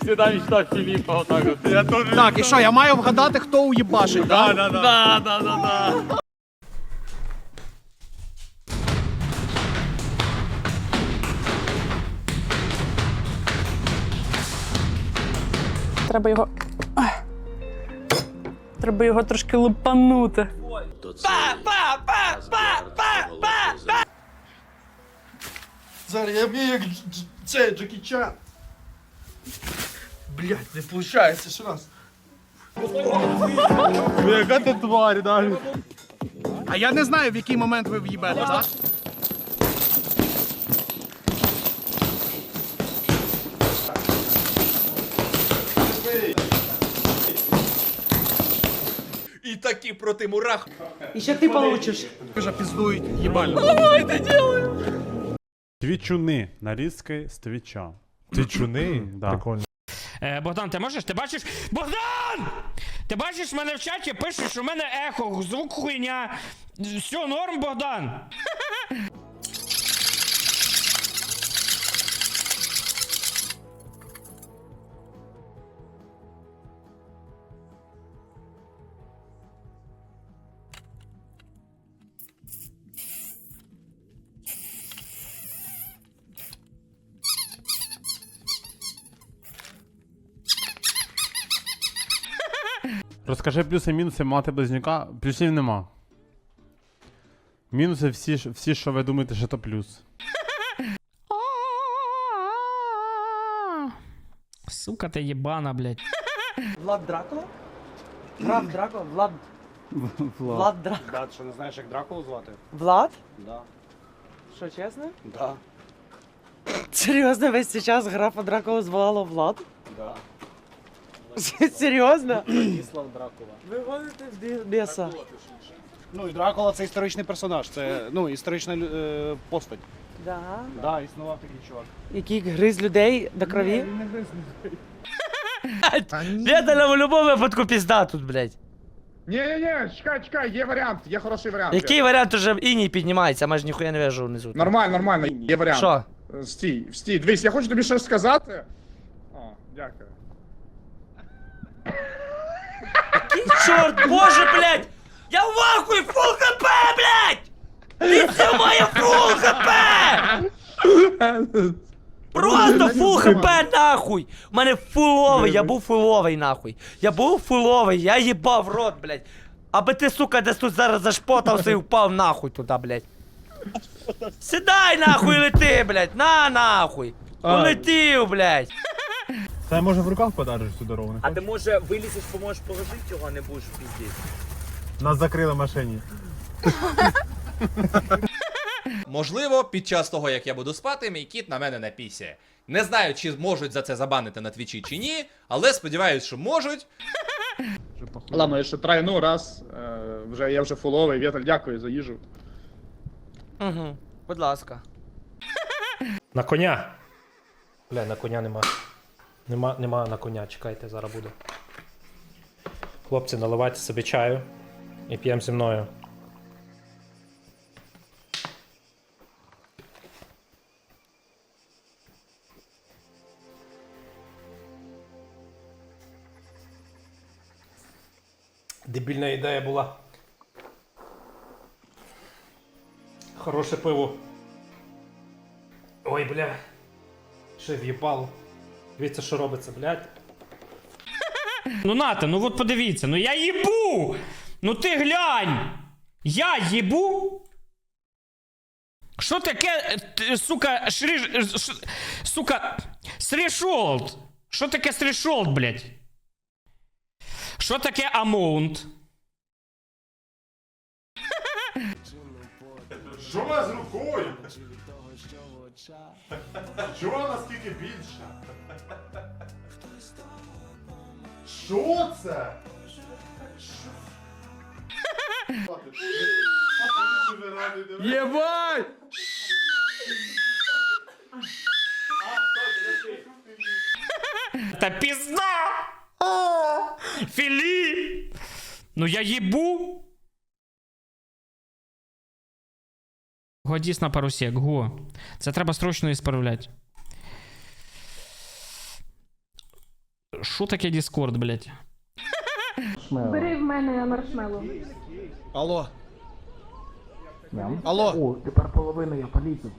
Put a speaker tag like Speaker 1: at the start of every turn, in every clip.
Speaker 1: Всегда мечтал Филиппа вот так вот. Я тоже.
Speaker 2: Так, і що, я маю вгадати, хто уїбашить, да?
Speaker 1: Да, да, да, да.
Speaker 3: Треба його. Ах. Треба його трошки лупанути.
Speaker 2: Зараз я вмію як це Джекі Чан. Блять, не виходить, ще раз.
Speaker 1: Яка ти тварь, да?
Speaker 2: А я не знаю, в який момент ви в'їбете, так?
Speaker 4: І такі проти мурах.
Speaker 5: Еще ты получишь.
Speaker 2: Вже піздують їбально.
Speaker 6: Твічуни. Нарізки з твіча.
Speaker 7: Твічуни?
Speaker 6: Да.
Speaker 7: Прикольно.
Speaker 8: Е, Богдан, ти можеш? Ти бачиш? Богдан! Ти бачиш, в мене в чаті пишуть, що в мене ехо, звук хуйня. Все, норм, Богдан.
Speaker 6: Розкажи плюси і мінуси мати близнюка. Плюсів нема. Мінуси всі, всі, що ви думаєте, що то плюс.
Speaker 8: Сука, ти єбана, блядь.
Speaker 5: Влад Дракула? Граф Дракула? Влад... Влад Дракула.
Speaker 2: Брат, що не знаєш, як Дракулу звати?
Speaker 5: Влад?
Speaker 2: Да.
Speaker 5: Що, чесно?
Speaker 2: Да.
Speaker 5: Серйозно, весь цей час графа Дракула звало Влад?
Speaker 2: Да.
Speaker 5: Серйозно?
Speaker 2: Іслав Дракула.
Speaker 5: Ви гоните в бі- біса.
Speaker 2: Ну і Дракула це історичний персонаж, це ну, історична е, постать.
Speaker 5: Да.
Speaker 2: Да, існував такий чувак.
Speaker 5: Який гриз людей до крові?
Speaker 2: Він не гриз людей.
Speaker 5: Леда в будь-якому випадку пізда тут, блядь.
Speaker 9: Ні-ні-ні, чекай, чекай, є варіант, є хороший варіант.
Speaker 5: Який варіант уже іній піднімається, майже ніхуя не вижу внизу.
Speaker 9: Нормально, нормально, є варіант.
Speaker 5: Що?
Speaker 9: Е, Стій, стій, дивись, я хочу тобі щось сказати. О, дякую.
Speaker 5: Чорт, боже, блядь! Я в ахуї, фул хп, блядь! Ти моє фул хп! Просто фул хп нахуй! У мене фуловий, я був фуловий нахуй. Я був фуловий, я їбав рот, блядь. Аби ти, сука, десь тут зараз зашпотався і впав нахуй туди, блядь. Сідай нахуй, лети, блядь, на нахуй. Улетів, блядь.
Speaker 7: Та я може в руках подариш цю дорогу.
Speaker 5: А ти може вилізеш, поможеш положити його, а не будеш піздіти.
Speaker 7: Нас закрили в машині.
Speaker 4: Можливо, під час того, як я буду спати, мій кіт на мене напісяє. Не знаю, чи можуть за це забанити на твічі чи ні, але сподіваюсь, що можуть.
Speaker 9: Ладно, я ще трай, ну раз. Е, вже, я вже фуловий, Вєталь, дякую за їжу.
Speaker 5: Угу, будь ласка.
Speaker 10: На коня. Бля, на коня нема. Нема, нема на коня, чекайте, зараз буде. Хлопці, наливайте собі чаю і п'ємо зі мною. Дебільна ідея була. Хороше пиво. Ой, бля. Що в'їбало. Дивіться, що робиться, блядь.
Speaker 8: Ну нате, ну от подивіться, ну я їбу! Ну ти глянь! Я їбу? Що таке, е, сука, шрі... е, ш- сука, стрішолд? Що таке стрішолд, блядь? Що таке амоунт?
Speaker 7: Що у вас з рукою? Чого наскільки більше? Що це?
Speaker 1: Ебать!
Speaker 8: Та пізда! Філіп! Ну я їбу! Годіс на парусек, го. Це треба срочно ісправляти. Що таке Discord, блядь?
Speaker 3: Бери в мене маршмеллоу.
Speaker 2: Алло. Алло. О, тепер половину я полізу.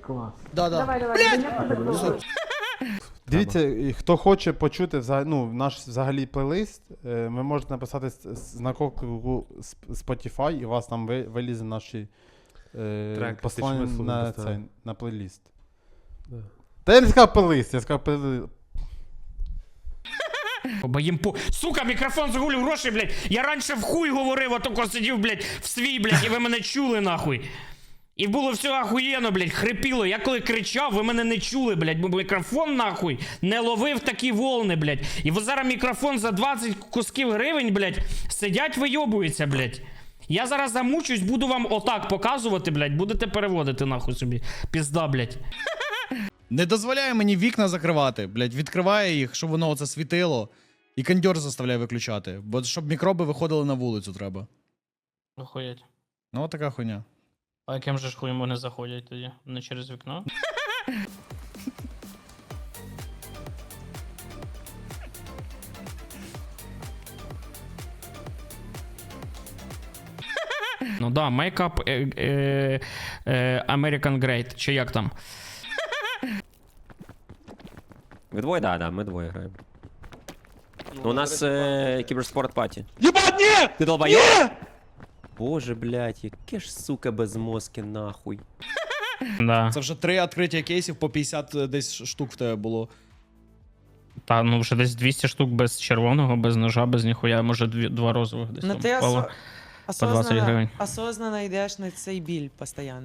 Speaker 2: Клас. Да, да.
Speaker 3: Давай, давай, я тебе пробую.
Speaker 6: Дивіться, хто хоче почути взаг- ну, наш взагалі плейлист, е, ви можете написати с- Sp- Spotify, і у вас там ви- вилізе наші е,
Speaker 1: Трек,
Speaker 6: послання
Speaker 1: ти ж ми
Speaker 6: на,
Speaker 1: поставили.
Speaker 6: цей, на плейлист. Та я не сказав плейлист, я сказав плейлист.
Speaker 8: Бо їм по... Сука, мікрофон загулів гроші, блядь. Я раніше в хуй говорив, а тако сидів, блядь, в свій, блядь, і ви мене чули, нахуй. І було все ахуєнно, блядь, хрипіло. Я коли кричав, ви мене не чули, блядь, бо мікрофон, нахуй, не ловив такі волни, блядь. І ви зараз мікрофон за 20 кусків гривень, блядь, сидять, вийобуються, блядь. Я зараз замучусь, буду вам отак показувати, блядь, будете переводити, нахуй собі. Пізда, блядь.
Speaker 2: Не дозволяє мені вікна закривати, блядь, відкриває їх, щоб воно оце світило. І кондьор заставляє виключати. Бо щоб мікроби виходили на вулицю треба.
Speaker 8: Охуєть.
Speaker 2: Ну, от така хуйня.
Speaker 8: А яким же ж хуєм вони заходять тоді? Не через вікно? Ну да, мейкап е, е, е, American Great, чи як там?
Speaker 11: Ви двоє, да, да, ми двоє граємо. Ну, у нас е, кіберспорт паті.
Speaker 1: Єбать, ні!
Speaker 11: Ти долбайок? Боже, блядь, яке ж сука безмозки нахуй.
Speaker 8: Да.
Speaker 2: Це вже три відкриття кейсів по 50 десь штук в тебе було.
Speaker 8: Та ну вже десь 200 штук без червоного, без ножа, без ніхуя, може дві, два розових десь
Speaker 12: Ну
Speaker 8: там
Speaker 12: ти
Speaker 8: впало.
Speaker 12: осо...
Speaker 8: по 20 гривень.
Speaker 12: осознанно йдеш на цей біль постійно.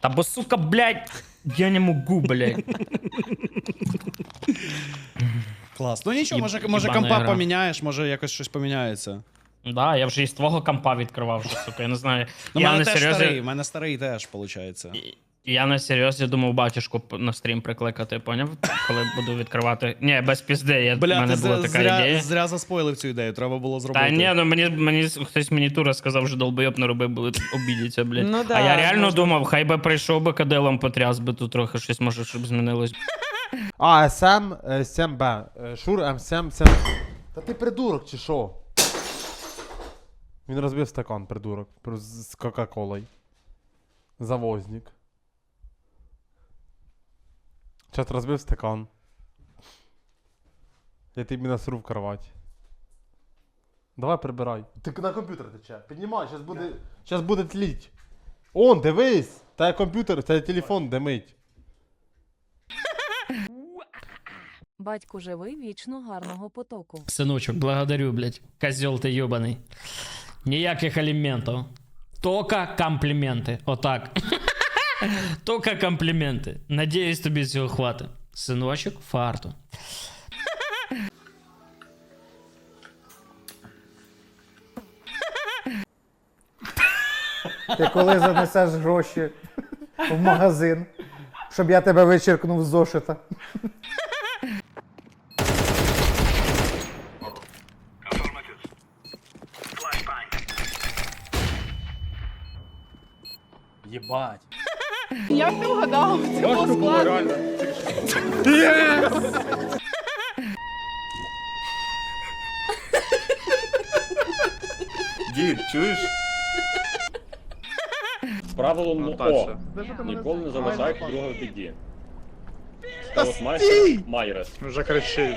Speaker 8: Та бо сука, блядь, я не можу, блядь.
Speaker 2: Клас. Ну нічого,
Speaker 8: Єб-
Speaker 2: може, може
Speaker 8: єбана
Speaker 2: компа
Speaker 8: гра.
Speaker 2: поміняєш, може якось щось поміняється.
Speaker 8: Да, я вже із твого компа відкривав, вже, сука, я не знаю.
Speaker 2: Ну,
Speaker 8: я
Speaker 2: мене
Speaker 8: на
Speaker 2: теж старий,
Speaker 8: серйозі,
Speaker 2: в мене старий теж, виходить.
Speaker 8: я на серйозі думав батюшку п- на стрім прикликати, поняв? Коли буду відкривати. Ні, без пізди, я, в
Speaker 2: Бля,
Speaker 8: мене
Speaker 2: ти
Speaker 8: була
Speaker 2: зря,
Speaker 8: така
Speaker 2: зря,
Speaker 8: ідея.
Speaker 2: зря заспойлив цю ідею, треба було зробити.
Speaker 8: Та ні, ну мені, мені хтось мені тура сказав, що долбойоб не робив, були обідяться, блядь.
Speaker 12: Ну да,
Speaker 8: а я реально
Speaker 12: можна.
Speaker 8: думав, хай би прийшов би каделом потряс би тут трохи щось може, щоб змінилось.
Speaker 6: А, СМ, е, 7Б. е, Шур М7, 7. Та ти придурок чи що? Він розбив стакан, придурок. З Кока-Колою. Завозник. Чат розбив стакан. Я тобі насру в кровать. Давай прибирай. Ти на комп'ютер тече. Піднімай, зараз буде. Зараз буде тліть. Он, дивись! Та комп'ютер, та телефон димить.
Speaker 3: Батько живий вічно гарного потоку.
Speaker 8: Синочок, благодарю, блядь. Козел ти йобаний. Ніяких аліментів. Тока компліменти. Отак. Тока компліменти. Надіюсь, тобі цього хватить. Синочок, фарту.
Speaker 2: Ти коли занесеш гроші в магазин, щоб я тебе вичеркнув з зошита.
Speaker 1: Єбать.
Speaker 3: Як ти вгадав? Це було складно.
Speaker 1: Дід, чуєш?
Speaker 9: Правило
Speaker 1: Ну,
Speaker 9: О. Ніколи не залишайте другого в біді. Майстер Майрес.
Speaker 1: Вже кричить.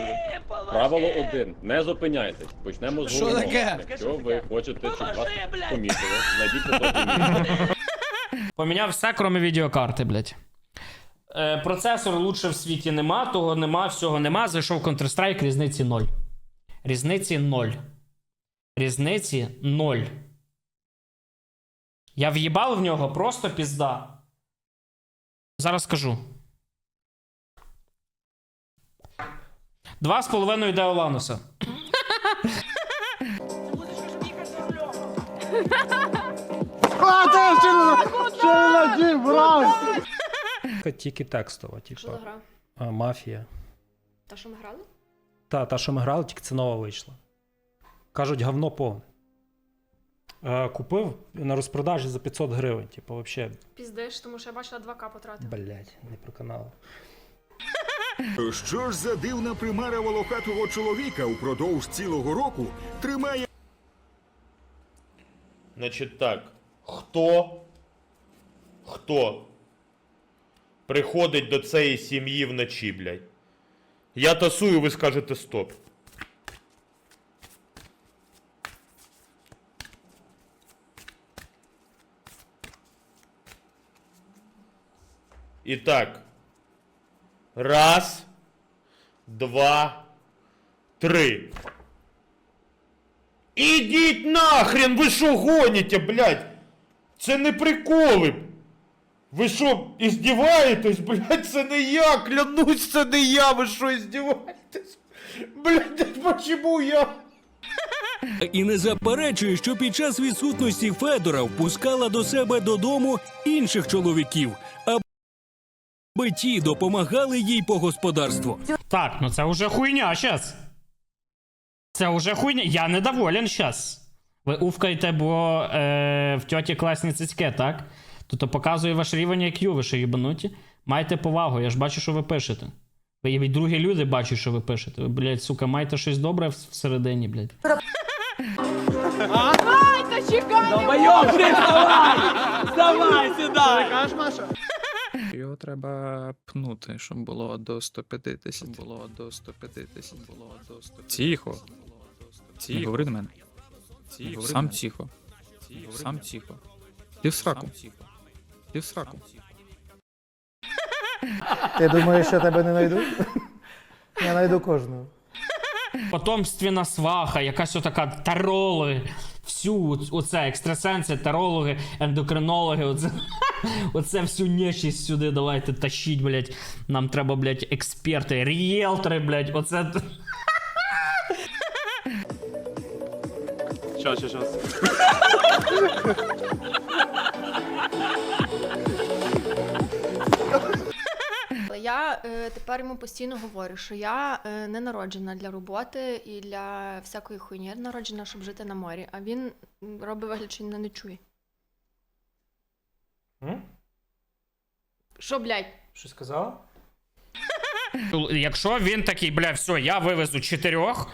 Speaker 9: Правило один. Не зупиняйтесь. Почнемо з
Speaker 2: Що
Speaker 9: головного.
Speaker 2: таке?
Speaker 9: Якщо ви хочете, щоб вас помітили, знайдіть місце.
Speaker 8: Поміняв все, крім відеокарти, блядь. Е, процесор лучше в світі нема, того нема, всього нема. Зайшов Counter-Strike, різниці 0. Різниці 0. Різниці 0. Я в'їбав в нього просто пізда. Зараз скажу. Два з половиною Деолануса.
Speaker 10: Тільки текстова, типу.
Speaker 3: Що за гра?
Speaker 10: А, мафія.
Speaker 3: Та що ми грали?
Speaker 10: Та, та, що ми грали, тільки це нова вийшла. Кажуть, говно повне. Е, купив на розпродажі за 500 гривень, типу, вообще,
Speaker 3: Піздиш, тому що я бачила 2К потратив.
Speaker 10: блять, не про канал.
Speaker 13: Що ж за дивна примара волохатого чоловіка упродовж цілого року тримає
Speaker 1: Значить так. Хто? Хто? Приходить до цієї сім'ї вночі, блядь. Я тасую, ви скажете стоп. І так. Раз, два, три. Ідіть нахрен, ви що гоніте, блядь? Це не приколи. Ви що, іздіваєтесь, блядь, це не я, клянусь, це не я, ви що, іздіваєтесь? Блядь, почему я?
Speaker 14: І не заперечує, що під час відсутності Федора впускала до себе додому інших чоловіків, аби ті допомагали їй по господарству.
Speaker 8: Так, ну це вже хуйня щас. Це вже хуйня. Я недоволен щас. Ви уфкаєте, бо е, в тьоті класні цицьке, так? То то показує ваш рівень IQ, ви що їбануті. Майте повагу, я ж бачу, що ви пишете. Ви і другі люди бачать, що ви пишете. Ви, блядь, сука, маєте щось добре всередині, блядь.
Speaker 3: Ай, та чекай!
Speaker 5: Ти вставай! Вставай сюди!
Speaker 9: Кажеш, Маша?
Speaker 15: Його треба пнути, щоб було до 150. Було до 150. Було до 150. Тихо. Не говори до мене. Сам тихо. Сам тихо. Ти в сраку. Ти в сраку.
Speaker 6: Ти думаєш, що тебе не знайду? Я знайду кожного.
Speaker 8: Потомственна сваха, якась отака тарологи. Всю оце екстрасенси, тарологи, ендокринологи, оце, оце всю нечість сюди давайте тащіть, блядь. Нам треба, блядь, експерти, ріелтори, блядь, оце.
Speaker 9: Щас, щас.
Speaker 3: Я е, тепер йому постійно говорю, що я е, не народжена для роботи і для всякої хуйні. Я народжена, щоб жити на морі. А він робить вигляд, що він мене не чує. Що, блядь?
Speaker 10: Що сказала?
Speaker 8: Якщо він такий, бля, все, я вивезу чотирьох,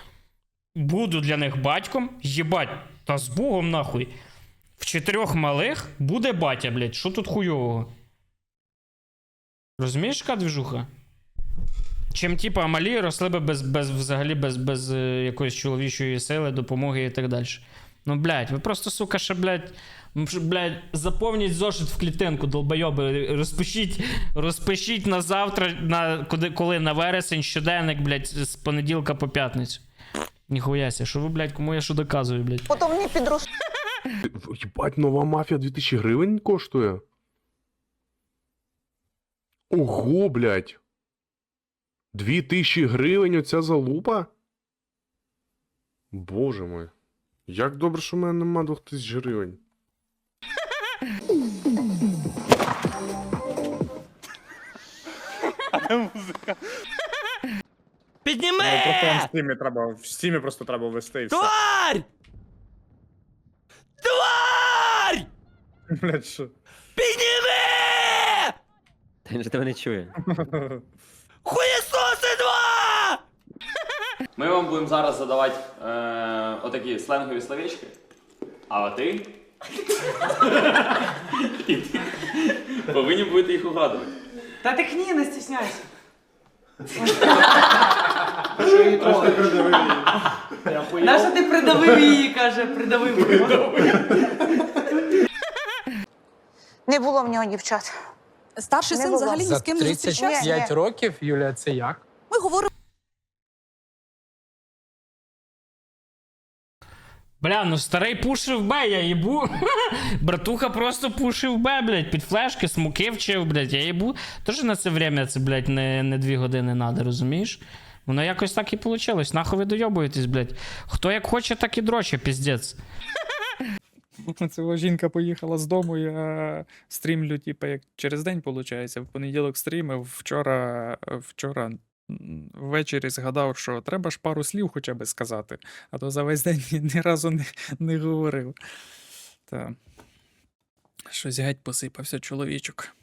Speaker 8: буду для них батьком, їбать, та з Богом нахуй. В чотирьох малих буде батя, блядь, що тут хуйового? Розумієш, яка двіжуха? Чим, типа, малі росли би без, без, взагалі без, без е, якоїсь чоловічої сили, допомоги і так далі. Ну, блядь, ви просто, сука, ще, блядь, блядь, заповніть зошит в клітинку, долбойоби. Розпишіть, розпишіть на завтра, на, куди, коли на вересень, щоденник, блядь, з понеділка по п'ятницю. Ніхуяся, що ви, блядь, кому я що доказую, блядь?
Speaker 3: Потім мені підрос.
Speaker 7: Єбать, нова мафія 2000 гривень коштує. Ого, блядь. 2000 гривень оця залупа? Боже мой. Як добре, що в мене нема 2000 гривень.
Speaker 5: Підніми!
Speaker 9: Ну, просто в стімі треба, в стімі просто треба ввести і все.
Speaker 5: Тварь! Тварь!
Speaker 9: Блядь, що?
Speaker 5: Підніми!
Speaker 11: Та він же тебе не чує.
Speaker 5: Хуєсоси два!
Speaker 4: Ми вам будемо зараз задавати е, отакі сленгові словечки. А ти? І ти повинні будете їх угадувати.
Speaker 12: Та ти кні, не стісняйся. Нащо ти придавив її, каже, придавив.
Speaker 3: Не було в нього дівчат.
Speaker 12: Старший
Speaker 3: Не
Speaker 12: син
Speaker 3: було.
Speaker 12: взагалі ні з ким не зустрічався.
Speaker 3: Ні, ні.
Speaker 15: років, Юля, це як?
Speaker 12: Ми говоримо.
Speaker 8: Бля, ну старий пушив Б, я їбу. Братуха просто пушив Б, блядь, під флешки, смуки вчив, блядь, я їбу. Тож на це время це, блядь, не, не дві години надо, розумієш? Воно якось так і вийшло. Нахуй ви дойобуєтесь, блядь. Хто як хоче, так і дроче, піздець.
Speaker 15: Це жінка поїхала з дому, я стрімлю, типу, як через день, виходить. В понеділок стрімив, вчора, вчора ввечері згадав, що треба ж пару слів хоча б сказати, а то за весь день ні, ні разу не, не говорив. Та. Щось геть посипався чоловічок.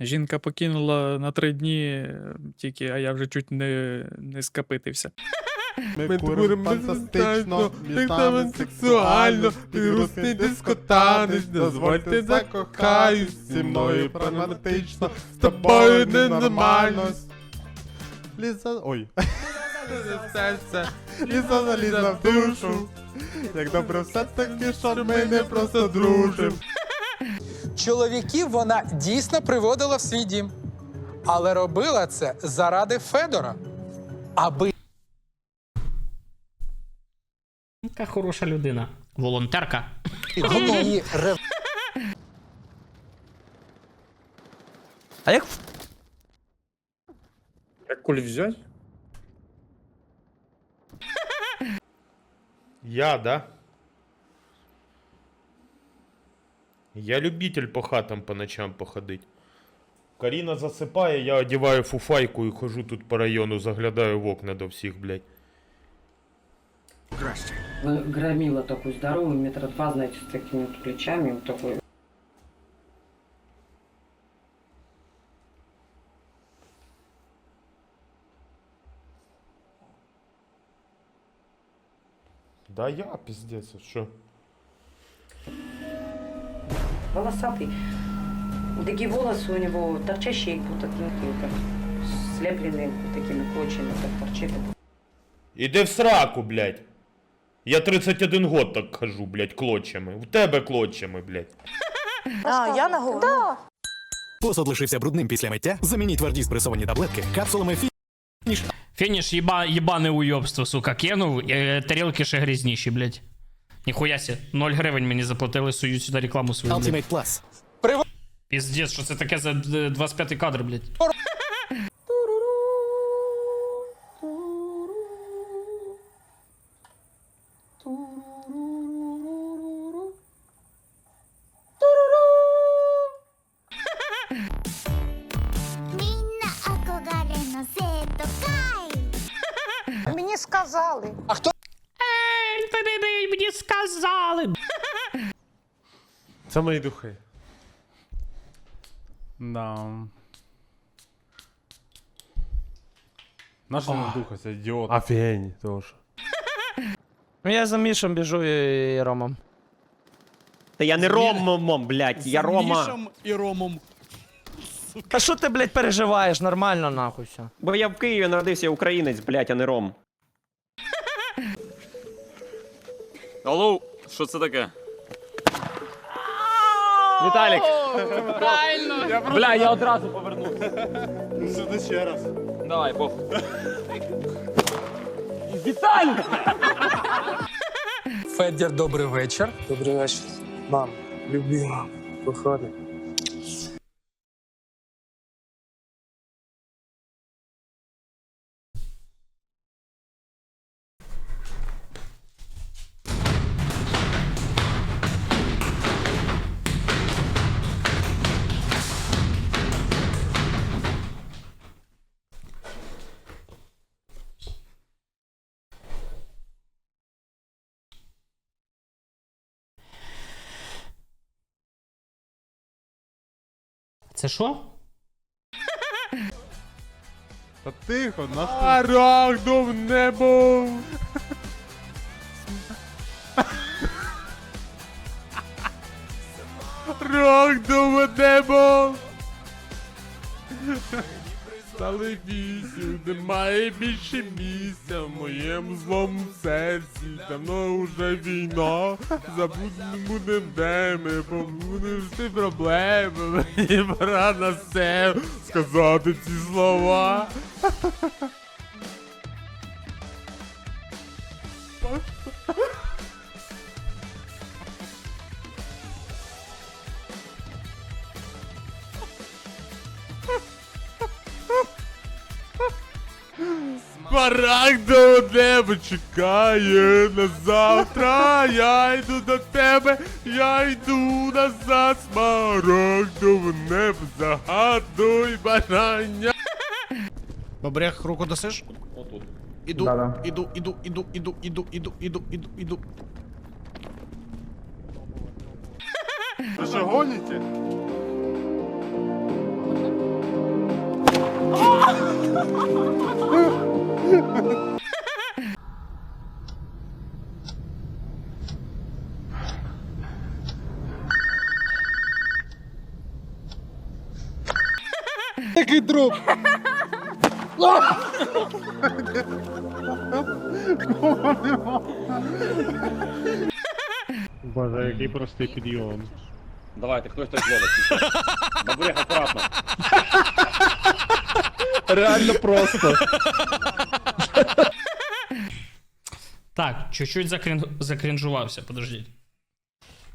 Speaker 15: Жінка покинула на три дні тільки, а я вже чуть не, не скапитився.
Speaker 16: Ми курим фантастично, між нами сексуально, підрости дискотанець, дозвольте закохаюсь, зі мною прагматично, з тобою ненормально. Ліза, ой. Серце, ліза залізла в душу, як добре все таки, що ми не просто дружим.
Speaker 17: Чоловіків вона дійсно приводила в свій дім, але робила це заради Федора, аби
Speaker 8: Яка хороша людина. Волонтерка.
Speaker 17: її рев...
Speaker 5: А як
Speaker 18: Як куль взять?
Speaker 1: Я, да? Я любитель по хатам по ночам походить. Каріна засипає, я одіваю фуфайку і хожу тут по району, заглядаю в окна до всіх, блядь.
Speaker 12: Громила такой здоровый, метра два, знаете, с такими вот плечами, вот такой.
Speaker 1: Да я, пиздец, а що?
Speaker 12: Волосатый. Такие волосы у него торчащие, как будто такие, как слепленные такими клочьями, так торчит.
Speaker 1: Іди в сраку, блядь. Я 31 год так хожу, блядь, клочами. В тебе клочами, блядь.
Speaker 12: А, я на голову? Да.
Speaker 19: Посуд лишився брудним після миття. Замініть тверді спресовані таблетки капсулами фініш.
Speaker 8: Фініш єба, єбане уйобство, сука, кинув, е, тарілки ще грізніші, блядь. Ніхуя сі, 0 гривень мені заплатили, сують на рекламу свою.
Speaker 19: Ultimate Plus.
Speaker 8: Піздець, що це таке за е, 25 кадр, блядь.
Speaker 16: Це мої духи. Да. Наш не духа, це ідіот. Офігень, тоже.
Speaker 5: Ну, Я за Мішем біжу і, і Ромом.
Speaker 11: Та я не Ромом, блядь, я Рома.
Speaker 2: Мішем і Ромом.
Speaker 5: Та що ти, блядь, переживаєш? Нормально нахуй все.
Speaker 11: Бо я в Києві народився, я українець, блядь, а не Ром.
Speaker 20: Алло, що це таке? Віталік!
Speaker 12: Правильно.
Speaker 20: Бля, я одразу повернувся.
Speaker 16: Сюди ще раз.
Speaker 20: Давай, бог. Віталік!
Speaker 17: Федір, добрий вечір.
Speaker 21: Добрий вечір. Мам, любима, кохана.
Speaker 8: Це що?
Speaker 16: Та тихо, наш... Арагдов небо! Рагдове небо! Стали вісім, немає більше місця в моєму злому серці. Давно уже війна, забудемо не де ми, побудемо всі проблеми. Мені пора на все сказати ці слова. Смарагдове небо чекає на завтра. Я йду до тебе, я йду назад. Смарагдове небо, загадуй бажання.
Speaker 2: Бабрех, руку дасиш?
Speaker 20: Отут.
Speaker 2: Іду,
Speaker 9: Да-да.
Speaker 2: іду, іду, іду, іду, іду, іду, іду, іду, іду.
Speaker 16: Ви що гоніте?
Speaker 6: Який труп?
Speaker 7: Боже, який простий підйом.
Speaker 22: Давайте, хтось так зловить. Бабурях, акуратно.
Speaker 7: Реально просто.
Speaker 8: Так, чуть-чуть закрін... закрінжувався, подождіть.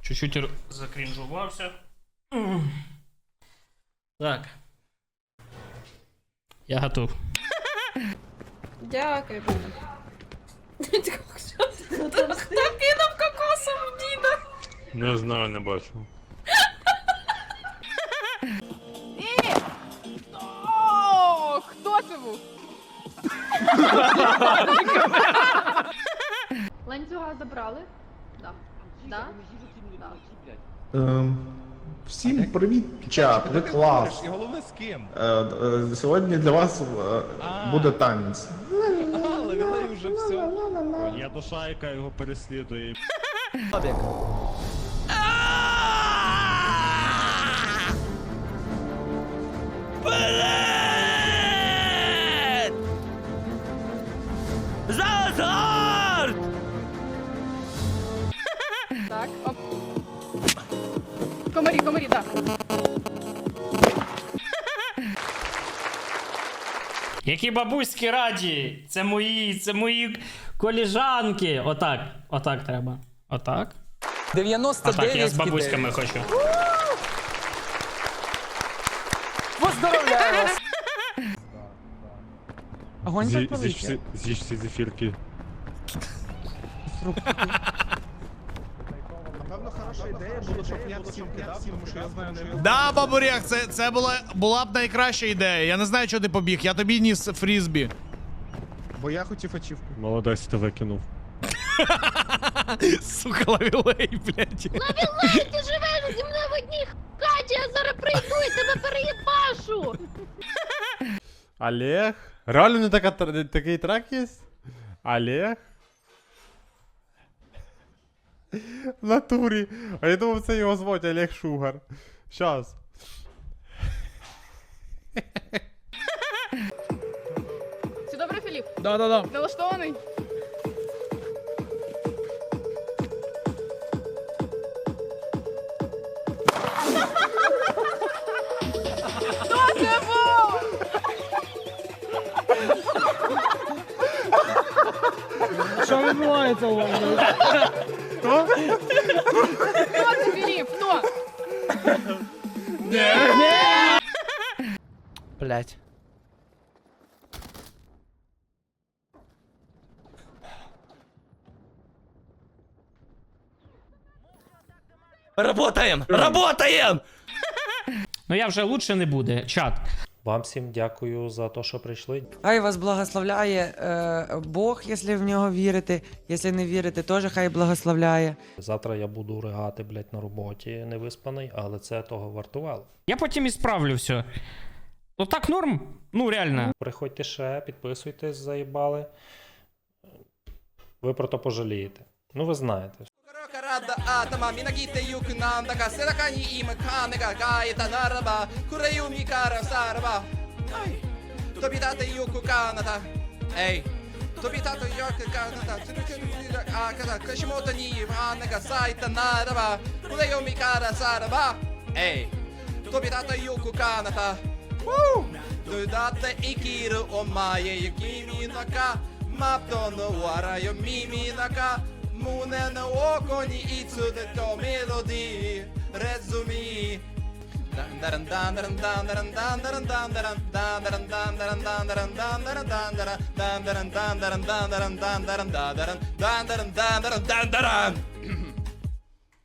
Speaker 8: Чуть-чуть закрінжувався. Так. Я готов.
Speaker 3: Дякую. Хто кинув кокосом в діда?
Speaker 7: Не знаю, не бачу.
Speaker 23: О, хто це був?
Speaker 3: Ланцюга забрали? Да. Да? Да.
Speaker 24: Ем, Всім привіт, чат, ви клас.
Speaker 1: І головне з ким?
Speaker 24: Е, е, Сьогодні для вас е, буде танець.
Speaker 1: Але він вже все. Я душа, яка його переслідує.
Speaker 5: Блядь! Зазарт!
Speaker 23: Так, оп. Комарі, комарі, так.
Speaker 8: Які бабуськи раді! Це мої, це мої коліжанки. Отак. Отак треба. Отак.
Speaker 17: 99
Speaker 8: Отак, я з бабуськами хочу.
Speaker 17: Поздоровляю вас! Огонь
Speaker 7: Зі-
Speaker 17: запалити.
Speaker 7: зі- З'їж всі зефірки.
Speaker 24: Напевно, хороша ідея було, щоб я всім кидав, тому що я знаю не
Speaker 2: Да, бабурях, це, це була, була б найкраща ідея. Я не знаю, чого ти побіг. Я тобі ніс фрізбі.
Speaker 24: Бо я хотів ачівку.
Speaker 7: Молодець, ти викинув.
Speaker 2: Сука, лавілей, блядь.
Speaker 3: Лавілей, ти живеш зі мною в одній хаті, я зараз прийду і тебе переїбашу!
Speaker 6: Олег? Реально не така, тр- такий трек є? Олег? В натурі. А я думав, це його звуть Олег Шугар. Щас.
Speaker 23: Все добре, Філіп?
Speaker 2: Да-да-да.
Speaker 23: Налаштований? Хто це був?
Speaker 22: Що відбувається у вас?
Speaker 23: Хто це, Філіп? Хто?
Speaker 5: Блять. Работаем! Работаем!
Speaker 8: Ну я вже лучше не буде. Чат.
Speaker 10: Вам всім дякую за те, що прийшли.
Speaker 25: Хай вас благословляє е, Бог, якщо в нього вірите. Якщо не вірите, теж хай благословляє.
Speaker 10: Завтра я буду ригати, блядь, на роботі невиспаний, але це того вартувало.
Speaker 8: Я потім і справлю все. Ну так норм? Ну реально.
Speaker 10: Приходьте ще, підписуйтесь, заїбали. Ви про то пожалієте. Ну ви знаєте.
Speaker 4: 体頭みなぎってゆくなんだか背中に今金が書いたならば暗闇からさらばはい。飛び立ってゆく彼方えい飛び立ってゆく彼方つるつるつるあかさ口元に花が咲いたならば暗闇からさらば。えい飛び立ってゆく彼方どうだって生きるお前よ君の中マットの笑いを耳の中 Moon'e na oko ni icu de to melodi Rezumi